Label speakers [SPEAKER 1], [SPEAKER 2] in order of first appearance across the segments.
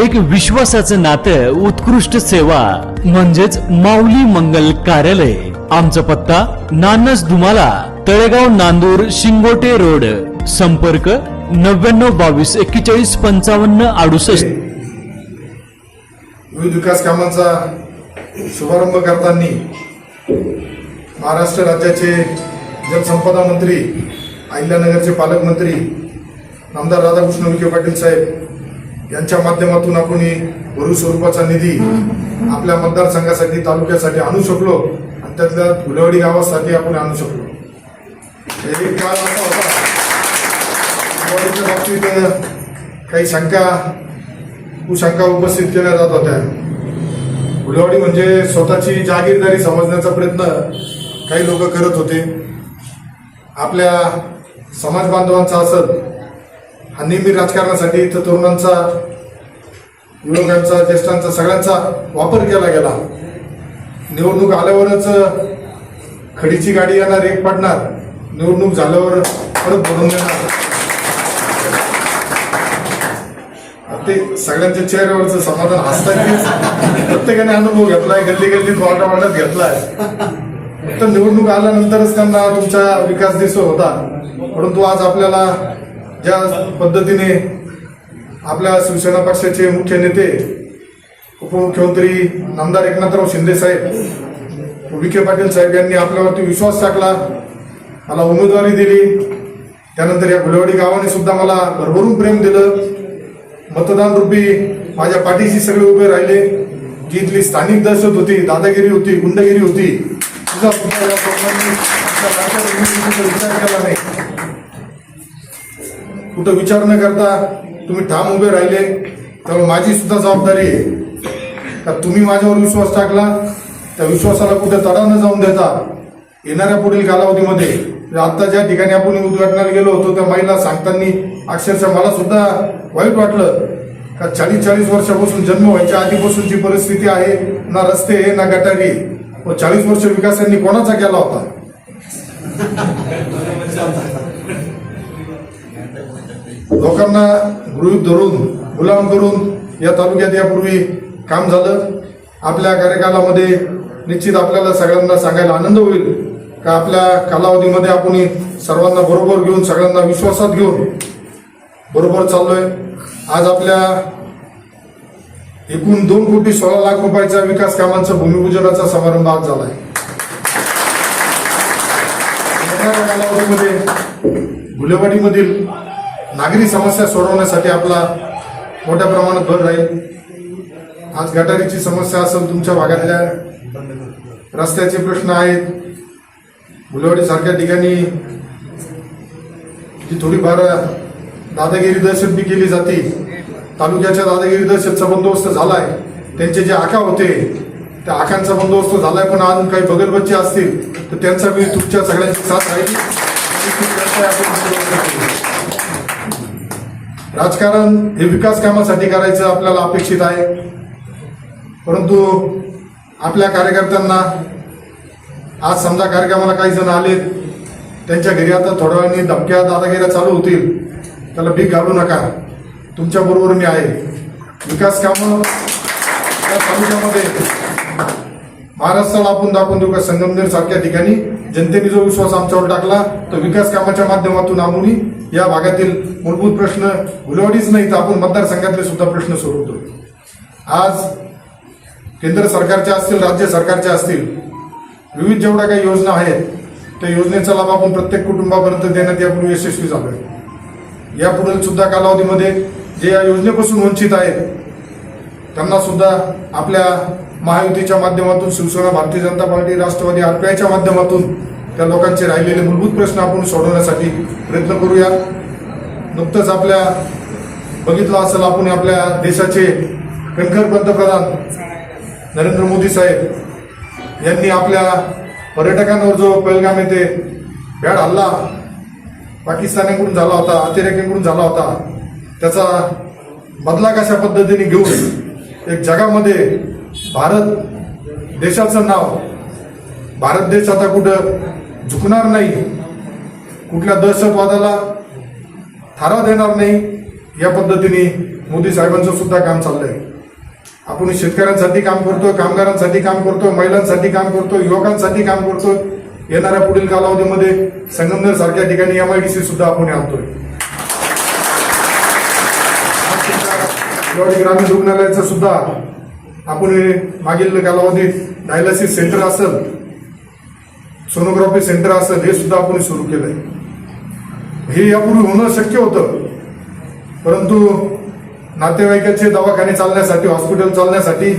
[SPEAKER 1] एक विश्वासाचं नातं उत्कृष्ट सेवा म्हणजेच माऊली मंगल कार्यालय. आमचा पत्ता नानस दुमाला तळेगाव नांदूर शिंगोटे रोड. संपर्क नव्याण्णव बावीस एक्केचाळीस पंचावन्न अडुसष्ट.
[SPEAKER 2] विविध विकास कामांचा शुभारंभ करताना महाराष्ट्र राज्याचे जलसंपदा मंत्री अहिल्यानगरचे पालकमंत्री आमदार राधाकृष्ण विखे पाटील साहेब यांच्या माध्यमातून आपण ही भरू स्वरूपाचा निधी आपल्या मतदारसंघासाठी तालुक्यासाठी आणू शकलो आणि त्यातल्या फुलवाडी गावासाठी आपण आणू शकलो. एक काळ असा होता. बाबतीत काही शंका कुशंका उपस्थित केल्या जात होत्या. फुलवाडी म्हणजे स्वतःची जागीरदारी समजण्याचा प्रयत्न काही लोक करत होते. आपल्या समाज बांधवांचा असत हा नेहमी राजकारणासाठी इथं तरुणांचा युवकांचा ज्येष्ठांचा सगळ्यांचा वापर केला गेला. निवडणूक आल्यावरच खडीची गाडी येणार एक पडणार. निवडणूक झाल्यावर परत भरून देणार ते सगळ्यांच्या चेहऱ्यावरचं समाधान हसताना प्रत्येकाने अनुभव घेतलाय गल्ली गल्लीत वाटा वाटत घेतलाय. तर निवडणूक आल्यानंतरच त्यांना तुमचा विकास दिसत होता. परंतु आज आपल्याला ज्या पद्धतीने आपल्या शिवसेना पक्षाचे मुख्य नेते उपमुख्यमंत्री नामदार एकनाथराव शिंदे साहेब विखे पाटील साहेब यांनी आपल्यावरती विश्वास टाकला मला उमेदवारी दिली. त्यानंतर या फुलवाडी गावाने सुद्धा मला भरभरून प्रेम दिलं. मतदान रूपी माझ्या पाठीशी सगळे उभे राहिले. जी इथली स्थानिक दहशत होती दादागिरी होती गुंडगिरी होती तिचा सुद्धा विचार केला नाही. कुठं विचार न करता तुम्ही ठाम उभे राहिले. त्यामुळे माझी सुद्धा जबाबदारी आहे. का तुम्ही माझ्यावर विश्वास टाकला. त्या विश्वासाला कुठे तडा न जाऊन देता येणाऱ्या पुढील कालावधीमध्ये म्हणजे आता ज्या ठिकाणी आपण उद्घाटनाला गेलो होतो त्या महिला सांगताना अक्षरशः मला सुद्धा वाईट वाटलं. का चाळीस चाळीस वर्षापासून जन्म व्हायच्या आधीपासून जी परिस्थिती आहे ना रस्ते आहे ना गटारी व चाळीस वर्ष विकास यांनी कोणाचा केला होता? लोकांना गृहीत धरून गुलाम करून या तालुक्यात यापूर्वी काम झालं. आपल्या कार्यकालामध्ये निश्चित आपल्याला सगळ्यांना सांगायला आनंद होईल. का आपल्या कालावधीमध्ये आपण सर्वांना बरोबर घेऊन सगळ्यांना विश्वासात घेऊन बरोबर चाललोय. आज आपल्या एकूण दोन कोटी सोळा लाख रुपयाच्या विकास कामांचा भूमिपूजनाचा समारंभ आज झाला आहे कालावधीमध्ये गुलेवाडीमधील नागरी समस्या सोडवण्यासाठी आपला मोठ्या प्रमाणात भर राहील. आज गटारीची समस्या असेल तुमच्या भागातल्या. रस्त्याचे प्रश्न आहेत. गुलवडीसारख्या ठिकाणी जी थोडीफार दादागिरी दहशत बी केली जाते. तालुक्याच्या दादागिरी दहशतचा बंदोबस्त झालाय. त्यांचे जे आखा होते त्या आखांचा बंदोबस्त झालाय पण अजून काही बगलबच्चे असतील तर त्यांचा बी तुमच्या सगळ्यांची साथ राहील. राजकारण हे विकास कामासाठी करायचं आपल्याला अपेक्षित आहे. परंतु आपल्या कार्यकर्त्यांना आज समजा कार्यक्रमाला काही जण आले त्यांच्या घरी आता थोड्या वेळाने धमक्या दादागिऱ्या चालू होतील. त्याला भीक घालू नका. तुमच्या बरोबर मी आहे. विकास कामं या तालुक्यामध्ये महाराष्ट्राला आपण दाखवून देऊ का? संगमनेर सारख्या ठिकाणी. जनतेने जो विश्वास आमच्यावर टाकला तो विकास कामाच्या माध्यमातून आम्ही या भागातील मूलभूत प्रश्न गुलवाडीच नाही तर आपण मतदारसंघातले सुद्धा प्रश्न सोडवतो आज केंद्र सरकारचे असतील राज्य सरकारचे असतील विविध जेवढ्या काही योजना आहेत त्या योजनेचा लाभ आपण प्रत्येक कुटुंबापर्यंत देण्यात यापूर्वी यशस्वी झालोय. यापुढील सुद्धा कालावधीमध्ये जे या योजनेपासून वंचित आहेत त्यांना सुद्धा आपल्या महायुतीच्या माध्यमातून शिवसेना भारतीय जनता पार्टी राष्ट्रवादी आरपीआयच्या माध्यमातून त्या लोकांचे राहिलेले मूलभूत प्रश्न आपण सोडवण्यासाठी प्रयत्न करूया. नुकतंच आपल्या बघितलं असेल आपण आपल्या देशाचे कणखर पंतप्रधान नरेंद्र मोदी साहेब यांनी आपल्या पर्यटकांवर जो पहलगाम येथे भ्याड हल्ला पाकिस्तानाकडून झाला होता अतिरेक्यांकडून झाला होता त्याचा बदला कशा पद्धतीने घेऊन एक जगामध्ये भारत देशाचं नाव भारत देश आता कुठं झुकणार नाही कुठल्या दहशतवादाला थारा देणार नाही या पद्धतीने मोदी साहेबांचं सुद्धा काम चाललंय. आपण शेतकऱ्यांसाठी काम करतोय कामगारांसाठी काम करतोय महिलांसाठी काम करतोय युवकांसाठी काम करतोय. येणाऱ्या पुढील कालावधीमध्ये संगमनेर सारख्या ठिकाणी सी सुद्धा आपण आणतोय. आज ग्रामीण रुग्णालयाचं सुद्धा आपण हे मागील कालावधीत डायलिसिस सेंटर असेल सोनोग्राफी सेंटर असेल हे सुद्धा आपण सुरू केलंय. हे यापूर्वी होणं शक्य होतं परंतु नातेवाईकाचे दवाखाने चालण्यासाठी हॉस्पिटल चालण्यासाठी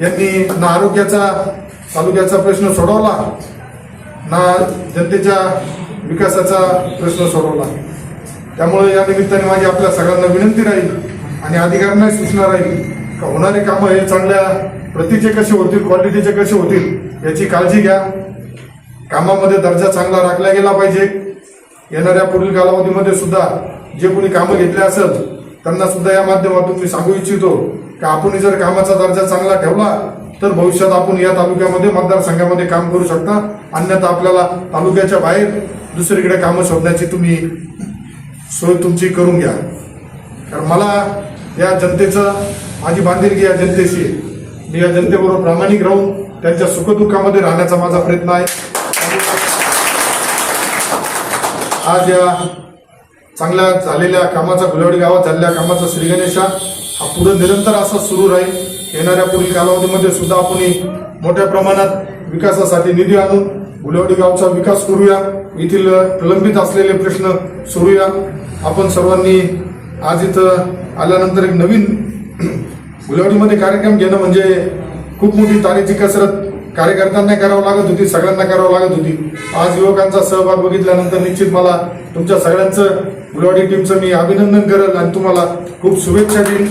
[SPEAKER 2] यांनी ना आरोग्याचा तालुक्याचा प्रश्न सोडवला ना जनतेच्या विकासाचा प्रश्न सोडवला. त्यामुळे या निमित्ताने माझी आपल्या सगळ्यांना विनंती राहील आणि अधिकाऱ्यांना सूचना राहील का होणारे कामं हे चांगल्या प्रतीचे कसे होतील क्वालिटीचे कसे होतील याची काळजी घ्या. कामामध्ये दर्जा चांगला राखला गेला पाहिजे. येणाऱ्या पुढील कालावधीमध्ये सुद्धा जे कोणी कामं घेतले असेल त्यांना सुद्धा या माध्यमातून मी सांगू इच्छितो का आपण जर कामाचा दर्जा चांगला ठेवला तर भविष्यात आपण या तालुक्यामध्ये मतदारसंघामध्ये काम करू शकता. अन्यथा आपल्याला तालुक्याच्या बाहेर दुसरीकडे कामं शोधण्याची तुम्ही सोय तुमची करून घ्या. कारण मला या जनतेचं माझी बांधिलकी या जनतेशी मी या जनतेबरोबर प्रामाणिक राहून त्यांच्या सुखदुःखामध्ये राहण्याचा माझा प्रयत्न आहे. आज या चांगल्या झालेल्या कामाचा गुलवाडी गावात झालेल्या कामाचा श्रीगणेशा हा पुढे निरंतर असा सुरू राहील. येणाऱ्या पुढील कालावधीमध्ये सुद्धा आपण मोठ्या प्रमाणात विकासासाठी निधी आणून गुलवाडी गावचा विकास करूया. येथील प्रलंबित असलेले प्रश्न सोडूया. आपण सर्वांनी आज इथं आल्यानंतर एक नवीन गुलवाडीमध्ये कार्यक्रम घेणं म्हणजे खूप मोठी तारेची कसरत कार्यकर्त्यांना करावं लागत होती सगळ्यांना करावं लागत होती. आज युवकांचा सहभाग बघितल्यानंतर निश्चित मला तुमच्या सगळ्यांचं गुलवाडी टीमचं मी अभिनंदन करेल आणि तुम्हाला खूप शुभेच्छा देईन.